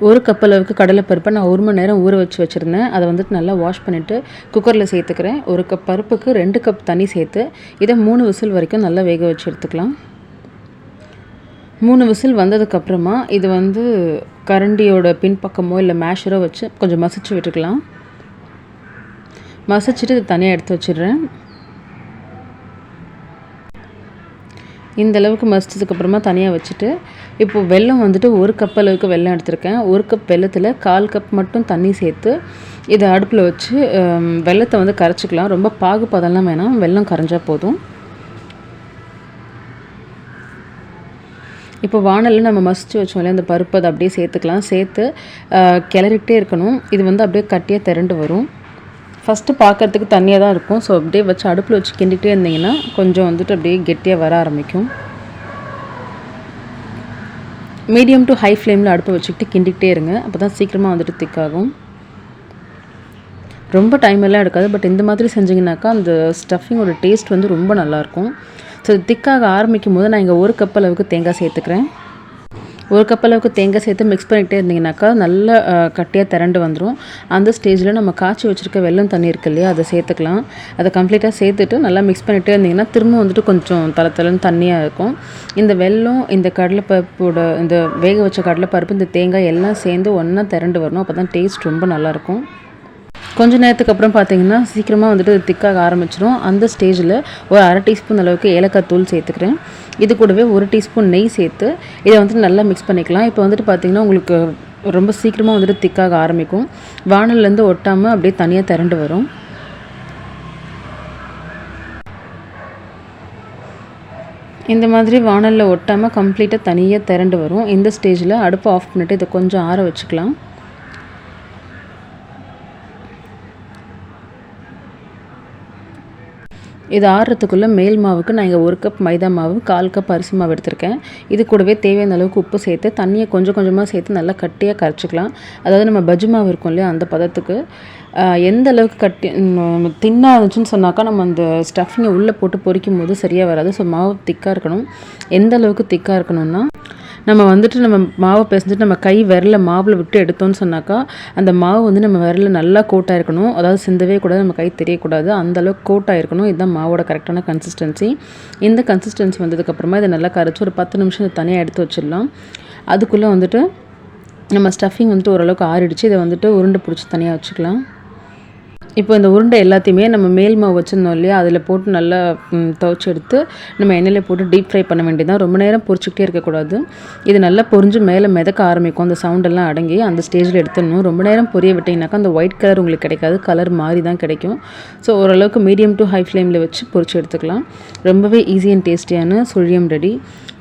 ஒரு கப் அளவுக்கு கடலைப்பருப்பை நான் ஒரு மணி நேரம் ஊற வச்சு வச்சுருந்தேன். அதை வந்துட்டு நல்லா வாஷ் பண்ணிவிட்டு குக்கரில் சேர்த்துக்கிறேன். ஒரு கப் பருப்புக்கு ரெண்டு கப் தண்ணி சேர்த்து இதை மூணு விசில் வரைக்கும் நல்லா வேக வச்சு எடுத்துக்கலாம். மூணு விசில் வந்ததுக்கப்புறமா இது வந்து கரண்டியோட பின்பக்கமோ இல்லை மேஷரோ வச்சு கொஞ்சம் மசிச்சு விட்டுக்கலாம். மசிச்சுட்டு இது தனியாக எடுத்து வச்சிடுறேன். இந்த அளவுக்கு மசிச்சதுக்கப்புறமா தனியாக வச்சுட்டு இப்போது வெல்லம் வந்துட்டு ஒரு கப் அளவுக்கு வெல்லம் எடுத்திருக்கேன். ஒரு கப் வெல்லத்தில் கால் கப் மட்டும் தண்ணி சேர்த்து இதை அடுப்பில் வச்சு வெள்ளத்தை வந்து கரைச்சிக்கலாம். ரொம்ப பாகு பதம்லாம் வேணாம். வெல்லம் கரைஞ்சால் போதும். இப்போ வானலில் நம்ம மசிச்சு வச்சோம் இல்லையா அந்த பருப்பு அதை அப்படியே சேர்த்துக்கலாம். சேர்த்து கிளறிக்கிட்டே இருக்கணும். இது வந்து அப்படியே கட்டியாக திரண்டு வரும். ஃபஸ்ட்டு பார்க்குறதுக்கு தண்ணியாக தான் இருக்கும். ஸோ அப்படியே வச்சு அடுப்பில் வச்சு கிண்டிகிட்டே இருந்தீங்கன்னா கொஞ்சம் வந்துட்டு அப்படியே கெட்டியாக வர ஆரம்பிக்கும். மீடியம் டு ஹை ஃப்ளேமில் அடுப்பை வச்சுக்கிட்டு கிண்டிக்கிட்டே இருங்க. அப்போ தான் சீக்கிரமாக வந்துட்டு திக்காகும் ரொம்ப டைம் எல்லாம் எடுக்காது. பட் இந்த மாதிரி செஞ்சிங்கனாக்கா அந்த ஸ்டஃபிங்கோட டேஸ்ட் வந்து ரொம்ப நல்லாயிருக்கும் ஸோ திக்காக ஆரம்பிக்கும் போது நான் இங்கே ஒரு கப் அளவுக்கு தேங்காய் சேர்த்துக்கிறேன். ஒரு கப் அளவுக்கு தேங்காய் சேர்த்து மிக்ஸ் பண்ணிகிட்டே இருந்தீங்கனாக்கா நல்ல கட்டியாக திரண்டு வந்துடும் அந்த ஸ்டேஜில் நம்ம காய்ச்சி வச்சுருக்க வெள்ளம் தண்ணி இருக்கு இல்லையா அதை சேர்த்துக்கலாம். அதை கம்ப்ளீட்டாக சேர்த்துட்டு நல்லா மிக்ஸ் பண்ணிகிட்டே இருந்தீங்கன்னா திரும்ப வந்துட்டு கொஞ்சம் தலை தலைன்னு தண்ணியாக இருக்கும். இந்த வெள்ளம் இந்த கடலைப்பருப்போட இந்த வேக வச்ச கடலைப்பருப்பு இந்த தேங்காய் எல்லாம் சேர்ந்து ஒன்றா திரண்டு வரணும். அப்போ தான் டேஸ்ட் ரொம்ப நல்லாயிருக்கும் கொஞ்ச நேரத்துக்கு அப்புறம் பார்த்தீங்கன்னா சீக்கிரமாக வந்துட்டு திக்காக ஆரம்பிச்சிடும் அந்த ஸ்டேஜில் ஒரு அரை டீஸ்பூன் அளவுக்கு ஏலக்காய் தூள் சேர்த்துக்கிறேன். இது கூடவே ஒரு டீஸ்பூன் நெய் சேர்த்து இதை வந்துட்டு நல்லா மிக்ஸ் பண்ணிக்கலாம். இப்போ வந்துட்டு பார்த்திங்கன்னா உங்களுக்கு ரொம்ப சீக்கிரமாக வந்துட்டு திக்காக ஆரம்பிக்கும். வானல்லேருந்து ஒட்டாமல் அப்படியே தனியாக திரண்டு வரும். இந்த மாதிரி வானலில் ஒட்டாமல் கம்ப்ளீட்டாக தனியாக திரண்டு வரும். இந்த ஸ்டேஜில் அடுப்பை ஆஃப் பண்ணிவிட்டு இதை கொஞ்சம் ஆற வச்சுக்கலாம். இது ஆறுறதுக்குள்ளே மேல் மாவுக்கு நான் இங்கே ஒரு கப் மைதா மாவு கால் கப் அரிசி மாவு எடுத்திருக்கேன். இது கூடவே தேவையான அளவுக்கு உப்பு சேர்த்து தண்ணியை கொஞ்சம் கொஞ்சமாக சேர்த்து நல்லா கட்டியாக கரைச்சிக்கலாம். அதாவது நம்ம பஜ்ஜி மாவு இருக்கும் இல்லையா அந்த பதத்துக்கு. எந்த அளவுக்கு கட்டி தின்னாக இருந்துச்சுன்னு சொன்னாக்கா நம்ம அந்த ஸ்டஃபிங்கை உள்ளே போட்டு பொரிக்கும் போது சரியாக வராது. ஸோ மாவு திக்காக இருக்கணும். எந்த அளவுக்கு திக்காக இருக்கணும்னா நம்ம வந்துட்டு நம்ம மாவை பிசைஞ்சிட்டு நம்ம கை விரல மாவில் விட்டு எடுத்தோம்னு சொன்னாக்கா அந்த மாவு வந்து நம்ம விரல நல்லா கோட்டாக இருக்கணும். அதாவது சிந்தவே கூடாது நம்ம கை தெரியக்கூடாது. அந்த அளவுக்கு கோட்டாக இருக்கணும். இதுதான் மாவோட கரெக்டான கன்சிஸ்டன்சி இந்த கன்சிஸ்டன்சி வந்ததுக்கப்புறமா இதை நல்லா கரைச்சி ஒரு பத்து நிமிஷம் தனியாக எடுத்து வச்சிடலாம். அதுக்குள்ளே வந்துட்டு நம்ம ஸ்டஃபிங் வந்துட்டு ஓரளவுக்கு ஆறிடுச்சு. இதை வந்துட்டு உருண்டை பிடிச்சி தனியாக வச்சுக்கலாம். இப்போ இந்த உருண்டை எல்லாத்தையுமே நம்ம மேல் மாவு வச்சுருந்தோம் இல்லையா? அதில் போட்டு நல்லா துவச்சி எடுத்து நம்ம எண்ணெயில் போட்டு டீப் ஃப்ரை பண்ண வேண்டியதான் ரொம்ப நேரம் பொரிச்சிக்கிட்டே இருக்கக்கூடாது. இது நல்லா பொரிஞ்சு மேலே மிதக்க ஆரம்பிக்கும். அந்த சவுண்டெல்லாம் அடங்கி அந்த ஸ்டேஜில் எடுத்துடணும். ரொம்ப நேரம் பொரிய விட்டிங்கனாக்கா அந்த ஒயிட் கலர் உங்களுக்கு கிடைக்காது. கலர் மாறி தான் கிடைக்கும். ஸோ ஓரளவுக்கு மீடியம் டு ஹை ஃப்ளேமில் வச்சு பொரிச்சு எடுத்துக்கலாம். ரொம்பவே ஈஸி அண்ட் டேஸ்டியான சுழியம் ரெடி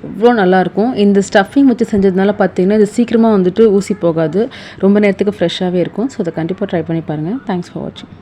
இவ்வளோ நல்லாயிருக்கும் இந்த ஸ்டஃபிங் வச்சு செஞ்சதுனால பார்த்தீங்கன்னா இது சீக்கிரமாக வந்துட்டு ஊசி போகாது. ரொம்ப நேரத்துக்கு ஃப்ரெஷ்ஷாகவே இருக்கும். ஸோ அதை கண்டிப்பாக ட்ரை பண்ணி பாருங்கள் தேங்க்ஸ் ஃபார் வாட்சிங்